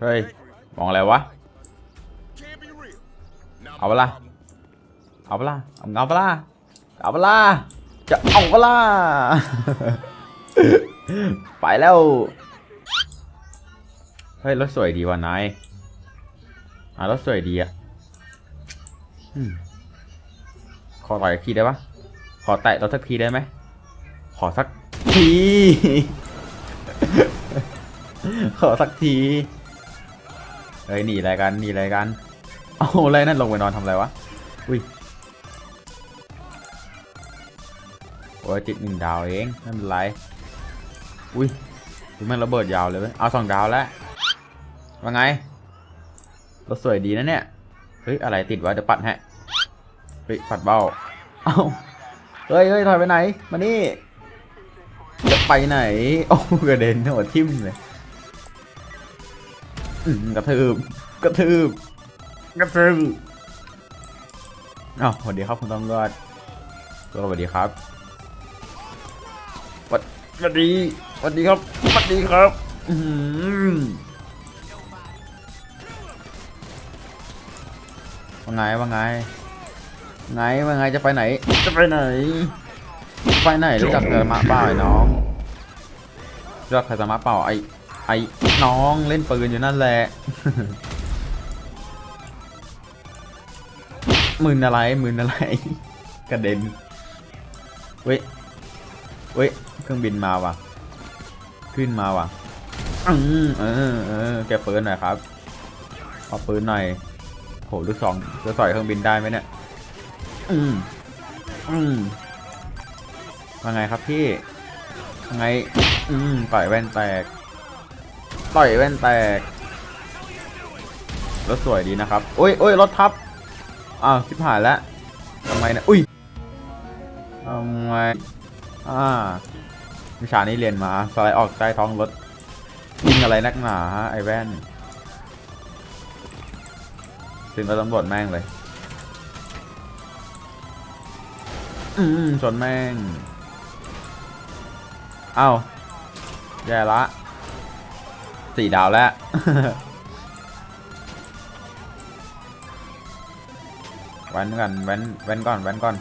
เฮ้ย มองอะไรวะ เอาเปะล่าเอาเปะล่าเอาเงาเปะล่าเอาเปะล่าจะเอาเปะล่าไปแล้ว เฮ้ยรถสวยดีว่ะนายอ่ารถสวยดีอะขอต่อยอีกทีได้ปะขอแตะรถสักทีได้ไหม ขอสักที ขอสักที เฮ้ยหนีอะไรกันหนีอะไรกัน เอาอะไรนั่นลงไปนอนทำอะไรวะ อุ้ยโอ้ยจิตหนึ่งดาวเองไม่เป็นไร อุ้ยม่งระเบิดยาวเลยเว้ยเอาสองดาวแล้วว่าไงรถสวยดีนะเนี่ย เฮ้ย อะไรติดวะเดี๋ยวปัดฮะเฮ้ยปัดเบ้า เอ้า เฮ้ยเฮ้ยถอยไปไหน มานี่จะไปไหน โอ้กระเด็นหัวทิ่มเลย อืมกระทืบกระทืบกระทืบอ้าวสวัสดีครับคุณตำรวจสวัสดีครับสวัสสวัสดีสวัสดีครับสวัสดีครับอืมว่าไงว่าไง ไงว่าไงจะไปไหน จะไปไหน ไปไหนรู้จักไคซามะเปล่าไอ้น้องรู้จักไคซามะเปล่าไอ้ ไอ้น้องเล่นปืนอยู่นั่นแหละ มืนอะไรมืนอะไร กระเด็น เว้ย เว้ย เครื่องบินมาว่ะ ขึ้นมาว่ะอืมเออเออแกปืนหน่อยครับเอาปืนหน่อยโหลูกสองจะสอยเครื่องบินได้ไหมเนี่ย อืมอืมว่าไงครับพี่ว่าไง อืมต่อยแว่นแตก ต่อยแว่นแตกรถสวยดีนะครับโอ้ยโอ้ยรถทับ อ้าวชิบหายแล้วทำไมเนะอุ้ยทำไมอ่าวิชานี้เรียนมา สไลด์ออกใต้ท้องรถยิงอะไรนักหนาไอแว่นถึงกับตำรวจแม่งเลย อืมชนแม่ง เอ้าแย่ละ สี่ดาวแล้ว แว้นกันแว้นแว้นก่อนแว้นก่อน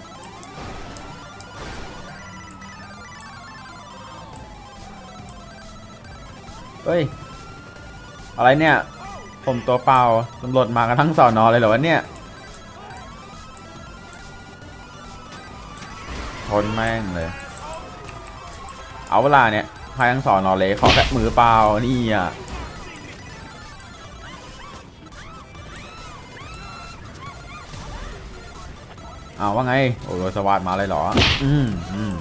เฮ้ย อะไรเนี่ย ผมตัวเปล่าตำรวจมากันทั้งสอนอเลยเหรอวะเนี่ยชนแม่งเลย เอาเวลาเนี่ย พาทั้งสอนนอเลยขอแค่มือเปล่านี่อะเอาว่าไง โอ้โหสวัสดมาเลยเหรอ อืมอืม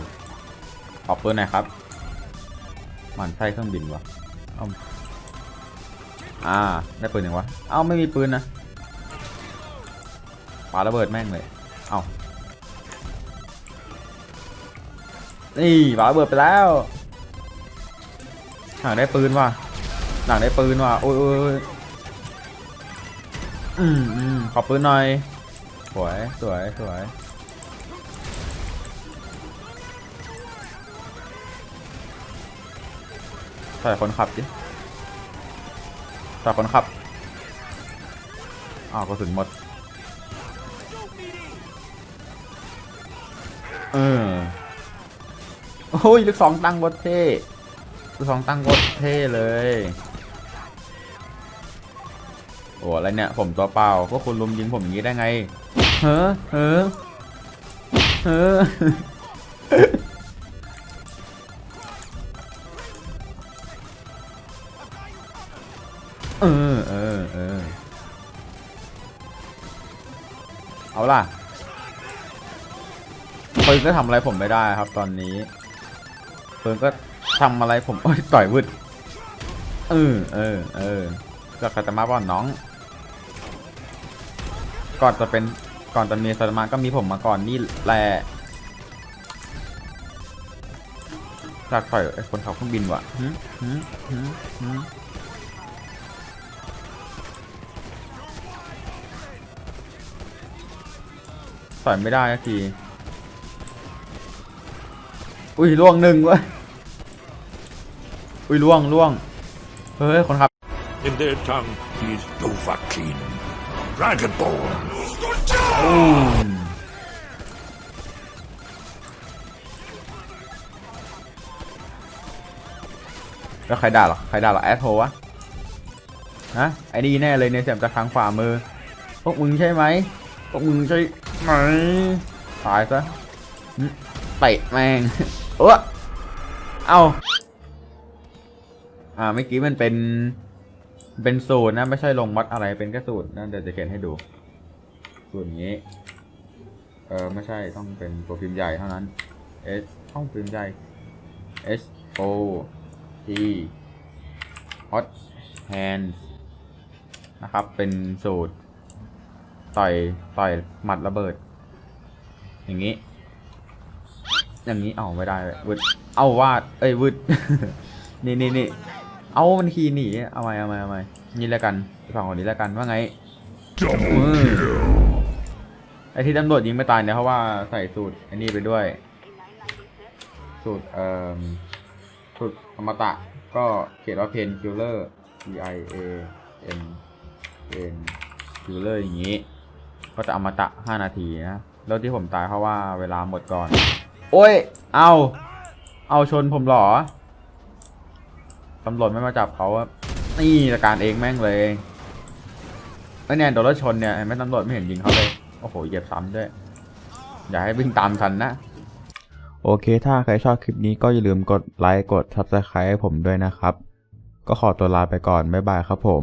ขอบปืนหน่อยครับ มันใช่เครื่องบินวะเอาอ่า ได้ปืนยังวะ เอ้าไม่มีปืนนะปาระเบิดแม่งเลย เอานี่ปาระเบิดไปแล้ว หนังได้ปืนว่ะหนังได้ปืนว่ะโอ้ยโอ้ยโอ้ยอืมอืมขอปืนหน่อย สวยสวยสวยใส่คนขับดิใส่คนขับอ้าวกระสุนหมด เออ โอ้ยลูกสองตั้งบดเท่ ลูกสองตั้งบดเท่เลย โอ้อะไรเนี่ย ผมตัวเปล่าพวกคุณลุมยิงผมอย่างนี้ได้ไง เฮ้อเฮ้อเฮ้อเออเออเออเอาล่ะปืนก็ทำอะไรผมไม่ได้ครับตอนนี้ปืนก็ ทำอะไรผมโอ้ยต่อยวืดเออเออเออก็คาตามาบอนน้อง ก่อนจะเป็นก่อนจะมีสตามาก็มีผมมาก่อนนี่แหละจากต่อยไอ้คนขับเครื่องบินวะหึหึหึหึต่อยไม่ได้สักที อุ้ยล่วงหนึ่งว้ย อุ้ยล่วงล่วงเฮ้ยคนขับ In their tongue, he is Dovahkiin, Dragonborn. อืมแล้วใครด่าหรอใครด่าหรอแอดโทวะฮะไอ้นี่แน่เลยเนี่ยเสียงจากทางขวามือ พวกมึงใช่ไหมพวกมึงใช่ไหมตายซะหึเตะแม่งเออเอา อ่าเมื่อกี้มันเป็นเป็นสูตรนะ ไม่ใช่ลงวัดอะไรเป็นแค่สูตรนะเดี๋ยวจะเขียนให้ดู สูตรนี้ เออไม่ใช่ต้องเป็นตัวพิมพ์ใหญ่เท่านั้น S ช่องพิมพ์ใหญ่ S O T Hot Hand นะครับ เป็นสูตร ต่อยต่อยหมัดระเบิด อย่างนี้ อย่างนี้เอาไม่ได้เว้ยวึดเอาวาด เอ้ยวึดนี่นี่นี่ เอามันคีย์หนีเอาไหมเอาไหมเอาไหมนี่แล้วกันสองคนนี้แล้วกันว่าไง Double kill. ไอ้ที่ตำรวจยิงไม่ตายเนี่ยเพราะว่าใส่สูตรไอ้นี่ไปด้วย สูตรเอ่อสูตรอมตะก็เขียนว่าเพนคิลเลอร์ P I A N N killer อย่างนี้ ก็จะอมตะ 5 นาทีนะแล้วที่ผมตายเพราะว่าเวลาหมดก่อน โอ้ย เอา เอาชนผมเหรอ ตำรวจไม่มาจับเขาอะนี่จัดการเองแม่งเลยไอ้เนี่ยโดนรถชนเนี่ยไม่ตำรวจไม่เห็นยิงเขาเลย โอ้โหเหยียบซ้ำด้วย อย่าให้วิ่งตามทันนะ โอเค ถ้าใครชอบคลิปนี้ก็อย่าลืมกดไลค์ กด subscribe ให้ผมด้วยนะครับ ก็ขอตัวลาไปก่อน บ๊ายบายครับผม